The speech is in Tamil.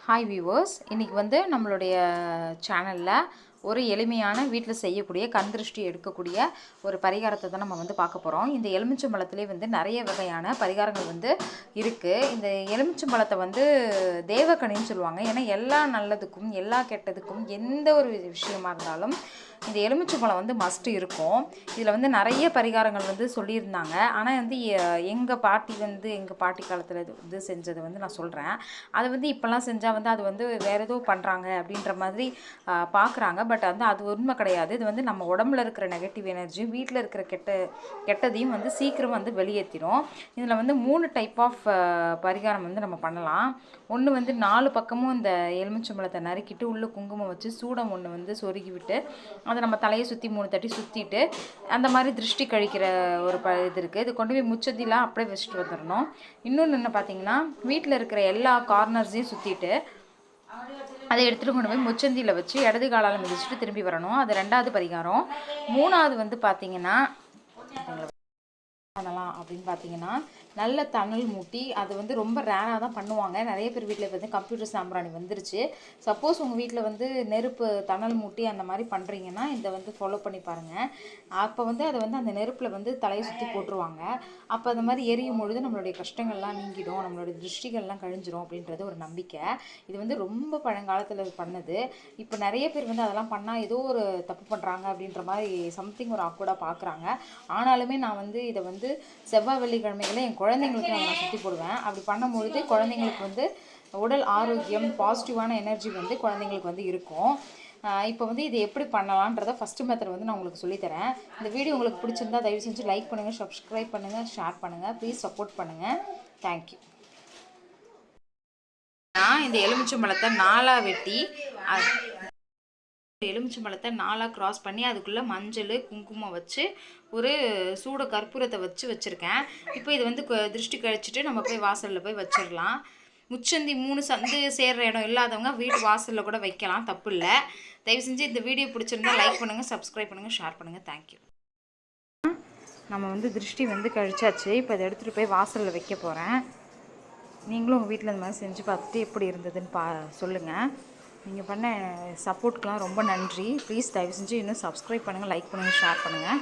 ஹாய் வியூவர்ஸ் இன்றைக்கி வந்து நம்மளுடைய சேனலில் ஒரு எளிமையான வீட்டில் செய்யக்கூடிய கண் திருஷ்டி எடுக்கக்கூடிய ஒரு பரிகாரத்தை தான் நம்ம வந்து பார்க்க போகிறோம் இந்த எலுமிச்சம்பழத்துலேயே வந்து நிறைய வகையான பரிகாரங்கள் வந்து இருக்குது இந்த எலுமிச்சம்பழத்தை வந்து தேவக்கணின்னு சொல்லுவாங்க. ஏன்னா எல்லா நல்லதுக்கும் எல்லா கெட்டதுக்கும் எந்த ஒரு விஷயமா இருந்தாலும் இந்த எலுமிச்சம்பழம் வந்து மஸ்ட்டு இருக்கும். இதில் வந்து நிறைய பரிகாரங்கள் வந்து சொல்லியிருந்தாங்க. ஆனால் வந்து எங்கள் பாட்டி வந்து எங்கள் பாட்டி காலத்தில் இது வந்து செஞ்சதை வந்து நான் சொல்கிறேன் அதை வந்து இப்போல்லாம் செஞ்சால் வந்து அது வந்து வேறு ஏதோ பண்ணுறாங்க அப்படின்ற மாதிரி பார்க்குறாங்க பட் வந்து அது உண்மை கிடையாது. இது வந்து நம்ம உடம்புல இருக்கிற நெகட்டிவ் எனர்ஜியும் வீட்டில் இருக்கிற கெட்ட கெட்டதையும் வந்து சீக்கிரம் வந்து வெளியேற்றிடும் இதில் வந்து மூணு டைப் ஆஃப் பரிகாரம் வந்து நம்ம பண்ணலாம். ஒன்று வந்து நாலு பக்கமும் இந்த எலுமிச்சம்பழத்தை நறுக்கிட்டு உள்ளே குங்குமம் வச்சு சூடம் ஒன்று வந்து சொருகி விட்டு அதை நம்ம தலையை சுற்றி மூணு தட்டி சுற்றிட்டு அந்த மாதிரி திருஷ்டி கழிக்கிற ஒரு ப இது இருக்குது இது கொண்டு போய் முச்சதிலாம் அப்படியே வச்சுட்டு வந்துடணும் இன்னொன்று என்ன பார்த்தீங்கன்னா வீட்டில் இருக்கிற எல்லா கார்னர்ஸையும் சுற்றிட்டு அதை எடுத்துகிட்டு கொண்டு போய் முச்சந்தியில் வச்சு இடது காலால் மிதிச்சுட்டு திரும்பி வரணும். அது ரெண்டாவது பரிகாரம். மூணாவது வந்து பார்த்தீங்கன்னா பண்ணலாம் அப்படின்னு பார்த்தீங்கன்னா நல்ல தணல் மூட்டி அது வந்து ரொம்ப ரேராக தான் பண்ணுவாங்க. நிறைய பேர் வீட்டில் வந்து கம்ப்யூட்டர் சாம்பிராணி வந்துருச்சு. சப்போஸ் உங்கள் வீட்டில் வந்து நெருப்பு தணல் மூட்டி அந்த மாதிரி பண்ணுறீங்கன்னா இதை வந்து ஃபாலோ பண்ணி பாருங்கள் அப்போ வந்து அதை வந்து அந்த நெருப்பில் வந்து தலையை சுற்றி போட்டுருவாங்க. அப்போ அந்த மாதிரி எரியும் பொழுது நம்மளுடைய கஷ்டங்கள்லாம் நீங்கிடும். நம்மளுடைய திருஷ்டிகள்லாம் கழிஞ்சிரும் அப்படின்றது ஒரு நம்பிக்கை. இது வந்து ரொம்ப பழங்காலத்தில் பண்ணது. இப்போ நிறைய பேர் வந்து அதெல்லாம் பண்ணால் ஏதோ ஒரு தப்பு பண்ணுறாங்க அப்படின்ற மாதிரி சம்திங் ஒரு ஆக்வர்டாக பார்க்குறாங்க ஆனாலுமே நான் வந்து இதை வந்து செவ்வாய் வெள்ளிக்கிழமைகளை என் குழந்தைங்களுக்கு நான் சுற்றி போடுவேன். அப்படி பண்ணும்பொழுது குழந்தைங்களுக்கு வந்து உடல் ஆரோக்கியம் பாசிட்டிவான எனர்ஜி வந்து குழந்தைங்களுக்கு வந்து இருக்கும். இப்போ வந்து இது எப்படி பண்ணலான்றதை ஃபஸ்ட்டு மெத்தட் வந்து நான் உங்களுக்கு சொல்லித்தரேன் இந்த வீடியோ உங்களுக்கு பிடிச்சிருந்தா தயவு செஞ்சு லைக் பண்ணுங்கள் சப்ஸ்கிரைப் பண்ணுங்கள் ஷேர் பண்ணுங்கள் ப்ளீஸ் சப்போர்ட் பண்ணுங்கள் தேங்க்யூ நான் இந்த எலுமிச்சம்பழத்தை நாலாக வெட்டி எலுமிச்சம்பழத்தை நாலாக க்ராஸ் பண்ணி அதுக்குள்ளே மஞ்சள் குங்குமம் வச்சு ஒரு சூட கற்பூரத்தை வச்சு வச்சுருக்கேன். இப்போ இது வந்து திருஷ்டி கழிச்சிட்டு நம்ம போய் வாசலில் போய் வச்சிடலாம் முச்சந்தி மூணு சந்து சேர்கிற இடம் இல்லாதவங்க வீட்டு வாசலில் கூட வைக்கலாம் தப்பு இல்லை. தயவு செஞ்சு இந்த வீடியோ பிடிச்சிருந்தா லைக் பண்ணுங்கள் சப்ஸ்கிரைப் பண்ணுங்கள் ஷேர் பண்ணுங்கள் தேங்க்யூ நம்ம வந்து திருஷ்டி வந்து கழிச்சாச்சு. இப்போ இதை எடுத்துகிட்டு போய் வாசலில் வைக்க போகிறேன் நீங்களும் உங்கள் வீட்டில் இந்த மாதிரி செஞ்சு பார்த்துட்டு எப்படி இருந்ததுன்னு பா சொல்லுங்கள் நீங்கள் பண்ண சப்போர்ட்க்கெலாம் ரொம்ப நன்றி. ப்ளீஸ் தயவு செஞ்சு இன்னும் சப்ஸ்கிரைப் பண்ணுங்கள் லைக் பண்ணுங்கள் ஷேர் பண்ணுங்கள்